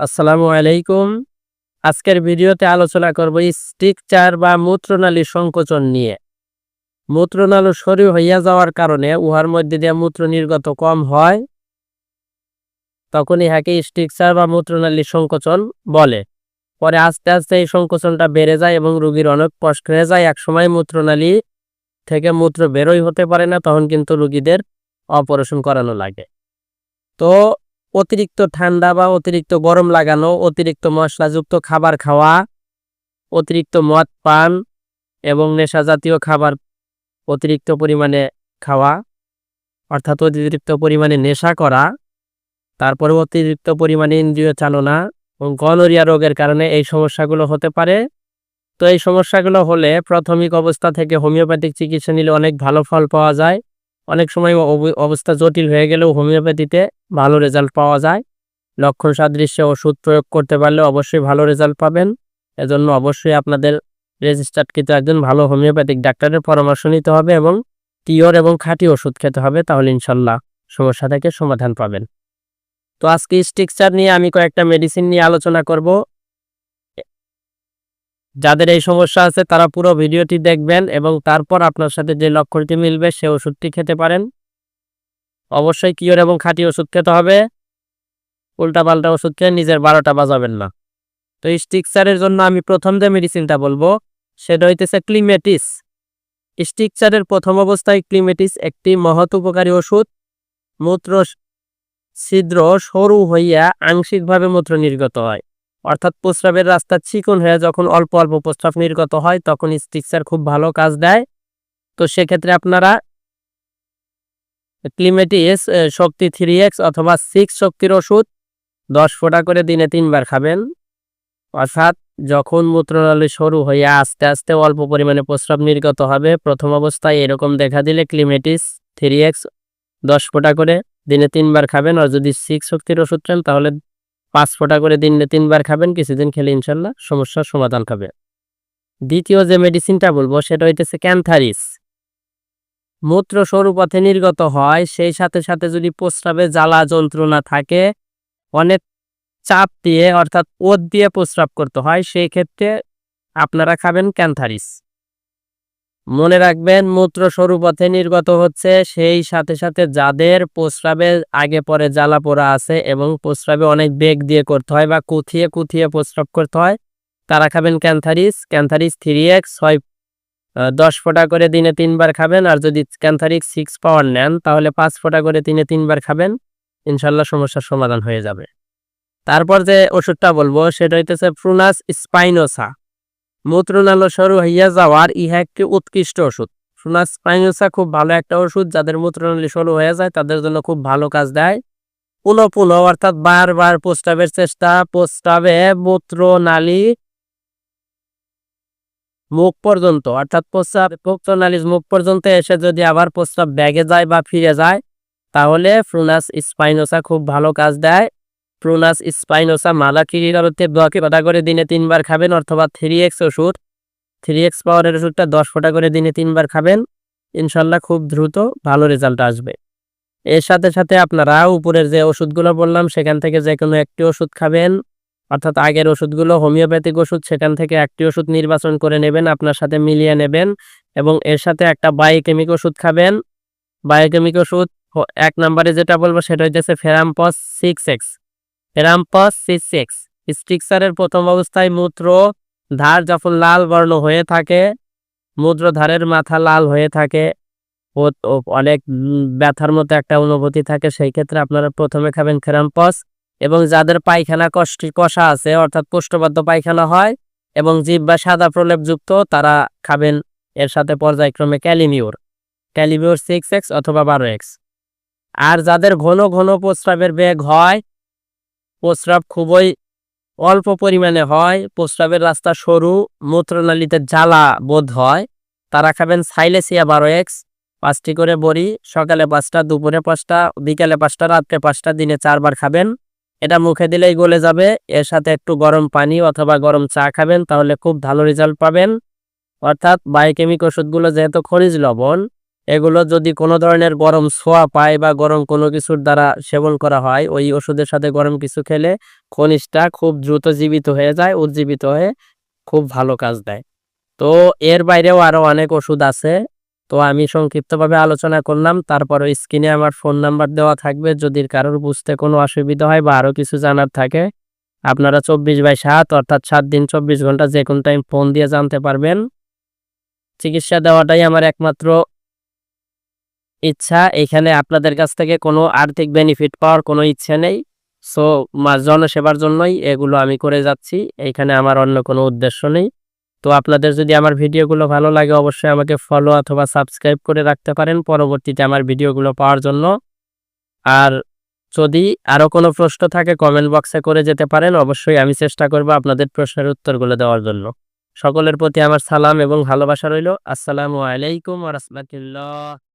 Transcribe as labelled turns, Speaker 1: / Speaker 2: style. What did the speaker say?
Speaker 1: আসসালামু আলাইকুম। আজকের ভিডিওতে আলোচনা করব স্ট্রিকচার বা মূত্রনালী সংকোচন নিয়ে। মূত্রনালী সরু হইয়া যাওয়ার কারণে উহার মধ্যে দিয়ে মূত্র নির্গত কম হয়। তখন ইহাকে স্ট্রিকচার বা মূত্রনালী সংকোচন বলে। পরে আস্তে আস্তে এই সংকোচনটা বেড়ে যায় এবং রোগীর অনেক কষ্ট হয়ে যায়। একসময় মূত্রনালী থেকে মূত্র বেরোই হতে পারে না, তখন কিন্তু রোগীদের অপারেশন করানো লাগে। তো অতিরিক্ত ঠান্ডা বা অতিরিক্ত গরম লাগানো, অতিরিক্ত মশলাযুক্ত খাবার খাওয়া, অতিরিক্ত মদ, পান এবং নেশা জাতীয় খাবার অতিরিক্ত পরিমাণে খাওয়া, অর্থাৎ অতিরিক্ত পরিমাণে নেশা করা, তারপরে অতিরিক্ত পরিমাণে ইন্দ্রিয় চালনা এবং গনোরিয়া রোগের কারণে এই সমস্যাগুলো হতে পারে। তো এই সমস্যাগুলো হলে প্রাথমিক অবস্থা থেকে হোমিওপ্যাথিক চিকিৎসা নিলে অনেক ভালো ফল পাওয়া যায়। অনেক সময় অব- অবস্থা জটিল হয়ে গেলেও হোমিওপ্যাথিতে ভালো রেজাল্ট পাওয়া যায়। লক্ষণ সাদৃশ্যে ওষুধ প্রয়োগ করতে পারলে অবশ্যই ভালো রেজাল্ট পাবেন। এজন্য অবশ্যই আপনাদের রেজিস্টার্ড কিন্তু একজন ভালো হোমিওপ্যাথিক ডাক্তারের পরামর্শ নিতে হবে এবং পিওর এবং খাঁটি ওষুধ খেতে হবে, তাহলে ইনশাল্লাহ সমস্যা থেকে সমাধান পাবেন। তো আজকে স্টিকচার নিয়ে আমি কয়েকটা মেডিসিন নিয়ে আলোচনা করব। যাদের এই সমস্যা আছে, তারা পুরো ভিডিওটি দেখবেন এবং তারপর আপনার সাথে যে লক্ষণটি মিলবে, সে ওষুধটি খেতে পারেন। অবশ্যই কিওর এবং খাঁটি ওষুধ খেতে হবে। উল্টাপাল্টা ওষুধ খেয়ে নিজের বারোটা বাজাবেন না। তো স্টিকচারের জন্য আমি প্রথম যে মেডিসিনটা বলব, সেটা হইতেছে ক্লিমেটিস। স্টিকচারের প্রথম অবস্থায় ক্লিমেটিস একটি মহৎ উপকারী ওষুধ। মূত্র ছিদ্র সরু হইয়া আংশিকভাবে মূত্র নির্গত হয়। অর্থাৎ প্রস্রাবের রাস্তা চিকন হয়ে যখন অল্প অল্প প্রস্রাব নির্গত হয়, তখন স্টিকচার খুব ভালো কাজ দেয়। তো সেক্ষেত্রে আপনারা ক্লিমেটিস শক্তি থ্রি এক্স অথবা সিক্স শক্তির ওষুধ দশ ফোঁটা করে দিনে তিনবার খাবেন। অর্থাৎ যখন মূত্রনালী সরু হয়ে আস্তে আস্তে অল্প পরিমাণে প্রস্রাব নির্গত হবে, প্রথম অবস্থায় এরকম দেখা দিলে ক্লিমেটিস থ্রি এক্স দশ ফোঁটা করে দিনে তিনবার খাবেন। আর যদি সিক্স শক্তির ওষুধ চান, তাহলে পাঁচ ফোঁটা করে দিনে তিনবার খাবেন, কিছুদিন খেলে ইনশাল্লাহ সমস্যার সমাধান হবে। দ্বিতীয় যে মেডিসিনটা বলব, সেটা হইতেছে ক্যান্থারিস মূত্র সরু পথে নির্গত হয়, সেই সাথে সাথে যদি প্রস্রাবে জ্বালা যন্ত্রণা থাকে, অনেক চাপ দিয়ে, অর্থাৎ ওত দিয়ে প্রস্রাব করতে হয়, সেই ক্ষেত্রে আপনারা খাবেন ক্যান্থারিস মনে রাখবেন, মূত্র সরু পথে নির্গত হচ্ছে সেই সাথে সাথে যাদের প্রস্রাবে আগে পরে জ্বালা পোড়া আছে এবং প্রস্রাবে অনেক বেগ দিয়ে করতে হয় বা কুথিয়ে কুথিয়ে প্রস্রাব করতে হয়, তারা খাবেন ক্যান্থারিস। ক্যান্থারিস থ্রি এক্স ছয় দশ ফোঁটা করে দিনে তিনবার খাবেন আর যদি ক্যান্থারিক সিক্স পাওয়ার নেন তাহলে পাঁচ ফোঁটা করে দিনে তিনবার খাবেন, ইনশাল্লাহ সমস্যার সমাধান হয়ে যাবে। তারপর যে ওষুধটা বলব সেটা হইতেছে প্রুনাস স্পাইনোসা। মূত্রনাল সরু হইয়া যাওয়ার ইহা একটি উৎকৃষ্ট ওষুধ। প্রুনাস স্পাইনোসা খুব ভালো একটা ওষুধ, যাদের মূত্রনালী সরু হয়ে যায়, তাদের জন্য খুব ভালো কাজ দেয়। পুনঃ পুনঃ অর্থাৎ বারবার প্রস্রাবের চেষ্টা, প্রস্রাবে মূত্রনালী মুখ পর্যন্ত, অর্থাৎ প্রস্রাব মুক্তনালীর মুখ পর্যন্ত এসে যদি আবার প্রস্রাব ব্যাগে যায় বা ফিরে যায়, তাহলে ফ্রুনাস স্পাইনোসা খুব ভালো কাজ দেয়। প্রুনাস স্পাইনোসা মালাকিরিতে ব্লকে পাতা করে দিনে তিনবার খাবেন অথবা থ্রি এক্স ওষুধ থ্রি এক্স পাওয়ারের ওষুধটা দশ ফোঁটা করে দিনে তিনবার খাবেন ইনশাল্লাহ খুব দ্রুত ভালো রেজাল্ট আসবে। এর সাথে সাথে আপনারা উপরের যে ওষুধগুলো বললাম, সেখান থেকে যে কোনো একটি ওষুধ খাবেন। অর্থাৎ আগের ওষুধগুলো, হোমিওপ্যাথিক ওষুধ, সেখান থেকে একটি ওষুধ নির্বাচন করে নেবেন, আপনার সাথে মিলিয়ে নেবেন। এবং এর সাথে একটা বায়োকেমিক ওষুধ খাবেন। বায়োকেমিক ওষুধ এক নম্বরে যেটা বলব, সেটা হচ্ছে ferrum phos six X ferrum phos six X স্ট্রিকচারের প্রথম অবস্থায় মূত্র ধার যখন লাল বর্ণ হয়ে থাকে, মূত্র ধারের মাথা লাল হয়ে থাকে অনেক ব্যথার মতো একটা অনুভূতি থাকে, সেই ক্ষেত্রে আপনারা প্রথমে খাবেন ফেরামপস এবং যাদের পায়খানা কষ্ট, কষা আছে, অর্থাৎ কোষ্ঠবদ্ধ পায়খানা হয় এবং জিভ বা সাদা প্রলেপযুক্ত, তারা খাবেন এর সাথে পর্যায়ক্রমে ক্যালিমিউর ক্যালিমিউর সিক্স এক্স অথবা বারো এক্স। আর যাদের ঘন ঘন প্রস্রাবের বেগ হয় প্রস্রাব খুবই অল্প পরিমাণে হয়। প্রস্রাবের রাস্তা সরু, মূত্রনালীতে জ্বালা বোধ হয়। তারা খাবেন সাইলেসিয়া বারো এক্স। পাঁচটি করে বড়ি, সকালে পাঁচটা, দুপুরে পাঁচটা, বিকালে পাঁচটা, রাত্রে পাঁচটা, দিনে চারবার খাবেন। এটা মুখে দিলেই গলে যাবে। এর সাথে একটু গরম পানি অথবা গরম চা খাবেন, তাহলে খুব ভালো রেজাল্ট পাবেন। অর্থাৎ বায়োকেমিক ওষুধগুলো যেহেতু খনিজ লবণ এগুলো যদি কোনো ধরনের গরম ছোঁয়া পায় বা গরম কোনো কিছুর দ্বারা সেবন করা হয়, ওই ওষুধের সাথে গরম কিছু খেলে খনিজটা খুব দ্রুত জীবিত হয়ে যায়, উজ্জীবিত হয়ে খুব ভালো কাজ দেয়। তো এর বাইরেও আরও অনেক ওষুধ আছে। তো আমি সংক্ষিপ্তভাবে আলোচনা করলাম, তারপরে স্ক্রিনে আমার ফোন নাম্বার দেওয়া থাকবে, যদি কারোর বুঝতে কোনো অসুবিধা হয় বা আরও কিছু জানার থাকে, আপনারা চব্বিশ বাই সাত অর্থাৎ সাত দিন চব্বিশ ঘণ্টা যে কোনো টাইম ফোন দিয়ে জানতে পারবেন। চিকিৎসা দেওয়াটাই আমার একমাত্র ইচ্ছা, এখানে আপনাদের কাছ থেকে কোনো আর্থিক বেনিফিট পাওয়ার কোনো ইচ্ছে নেই। সো জনসেবার জন্যই এগুলো আমি করে যাচ্ছি। এখানে আমার অন্য কোনো উদ্দেশ্য নেই। তো আপনাদের যদি আমার ভিডিওগুলো ভালো লাগে, অবশ্যই আমাকে ফলো অথবা সাবস্ক্রাইব করে রাখতে পারেন পরবর্তীতে আমার ভিডিওগুলো পাওয়ার জন্য। আর যদি আরও কোনো প্রশ্ন থাকে কমেন্ট বক্সে করে যেতে পারেন। অবশ্যই আমি চেষ্টা করব আপনাদের প্রশ্নের উত্তরগুলো দেওয়ার জন্য। সকলের প্রতি আমার সালাম এবং ভালোবাসা রইল। আসসালামু আলাইকুম রহমতুল্লাহ।